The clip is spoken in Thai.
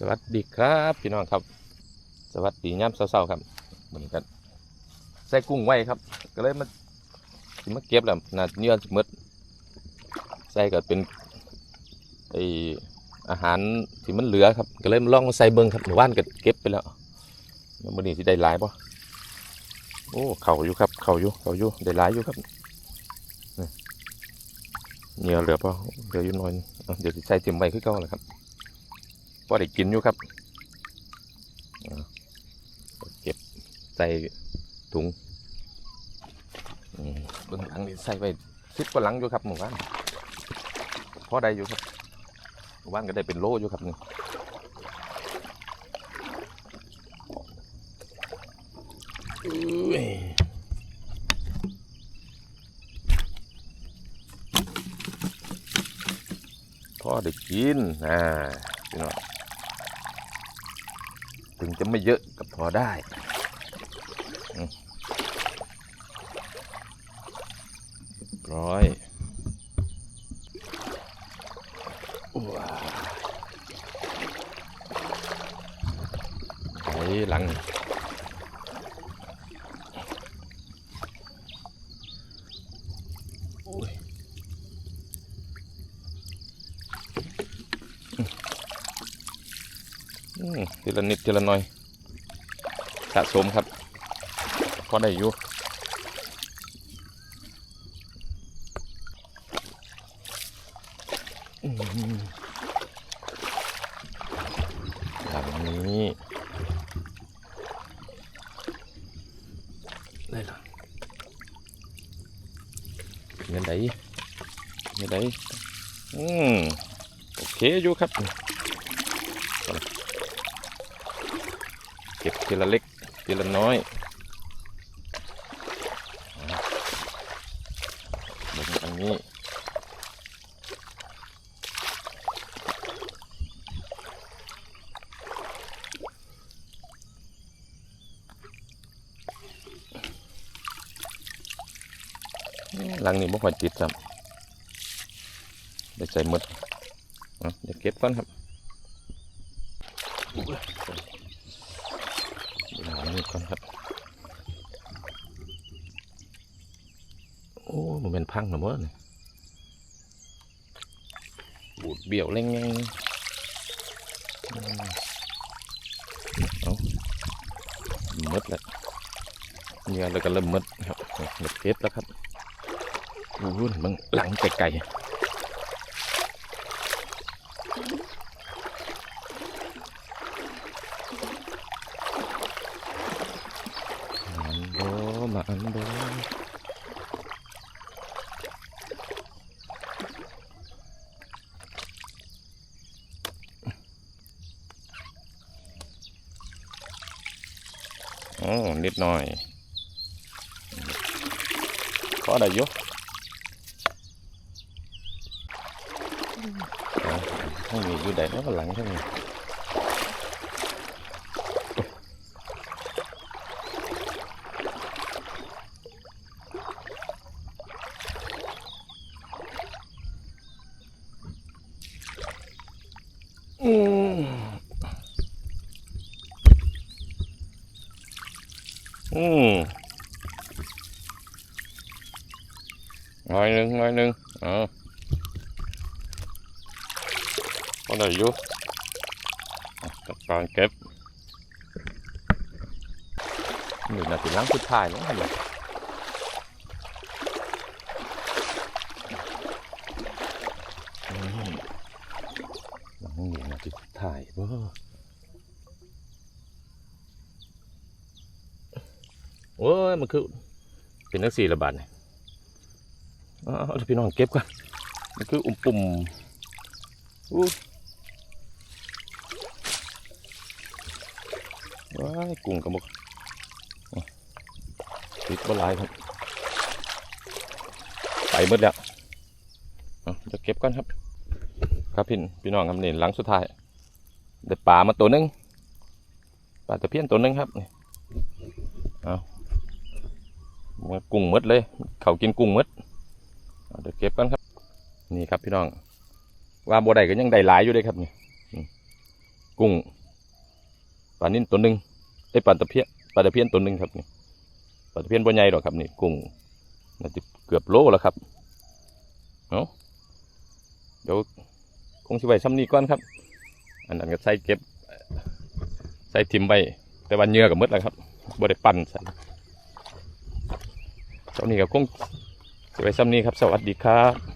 สวัสดีครับพี่น้องครับ สวัสดีย่ำเศร้าๆครับเหมือนกันใส่กุ้งไว้ครับ ก็เลยมาสิมาเก็บแล้วน่าเนื้อสมดใส่ก็เป็นไออาหารที่มันเหลือครับ ก็เลยมาลองมาใส่เบิ้งครับหมู่บ้านก็เก็บไปแล้ววันนี้สิได้หลายป่ะโอ้เข่าอยู่ครับ เข่าอยู่เข่าอยู่ได้หลายอยู่ครับนี่เหนื้อเหลือป่ะเหลืออยู่น้อยเดี๋ยวใส่เต็มใบขึ้นเก่าเลยครับ พอได้กินอยู่ครับเก็บใส่ถุงเบื้องหลังนี่ใส่ไปสิบกว่าหลังอยู่ครับหมู่บ้านพอได้อยู่ครับหมู่บ้านก็ได้เป็นโลอยู่ครับนี่อุ้ยพอได้กินอ่าพี่น้อง ถึงจะไม่เยอะก็พอได้ร้อยว้าไอ้หลังโอ้ยอืม ทีละนิดทีละหน่อยสะสมครับพอได้อยู่อืมหลังนี้ได้หรอเงินไดเงินไดอืมโอเคอยู่ครับ เก็บทีละเล็กทีละน้อยเบิ่งทางนี้หลังนี้บ่ค่อยติดครับได้ใส่หมดเอาเดี๋ยวเก็บก่อนครับ ก่อนครับ โอ้มันเป็นพังนะมั้งบูดเบี้ยวเร่งๆอืมเอาหมดแล้วเนี่ยแล้วก็เริ่มหมดครับหมดเก็บแล้วครับอู้หูมันหลังไกลๆ มันโบ มันโบโอ้นิดหน่อยพอได้อยู่เอาทั้งนี้อยู่ได้แล้วก็หลังทั้งนี้อืม อืมหน่อยหนึ่งหน่อยหนึ่งเอ๋อพอได้อยู่จัดการเก็บนี่นาทีหล้างสุดท้ายแล้วเห็นไหมอืมหลังนี่นาทีสุดท้ายเบ้ โอ้ยมันคือเป็นนักสี่ระบาดเนี่ยเอาเอาวพี่น้องเก็บก่อนมันคืออุ่มปุ่มอู้ว้ายกุ้งกระบอกติดบ่หลายครับไปหมดแล้วเอาเก็บก่อนครับ ครับพี่พี่น้องครับนี่หลังสุดท้ายได้ปลามาตัวหนึงปลาตะเพียนตัวหนึงครับนี่เอา มากุ้งมดเลย เขากินกุ้งมดเดี๋ยวเก็บกันครับ นี่ครับพี่น้อง ว่าบัวใดก็ยังได้หลายอยู่เลยครับนี่กุ้งปลานิ่นตัวหนึ่งไอ้ปลาตะเพียนปลาตะเพียนตัวหนึ่งครับนี่ปลาตะเพียนบ่ใหญ่หรอกครับนี่กุ้งน่าจะเกือบโลแล้วครับเอาะเดี๋ยวคงสิไว้ซ้ำนี้ก่อนครับ อันนั้นก็ใส่เก็บ ใส่ทิมไว้แต่วันเหงื่อกับมดแล้วครับบ่ได้ปั่นใส่ เจ้านี้ก็คงสิไปซ้ำนี้ครับ สวัสดีครับ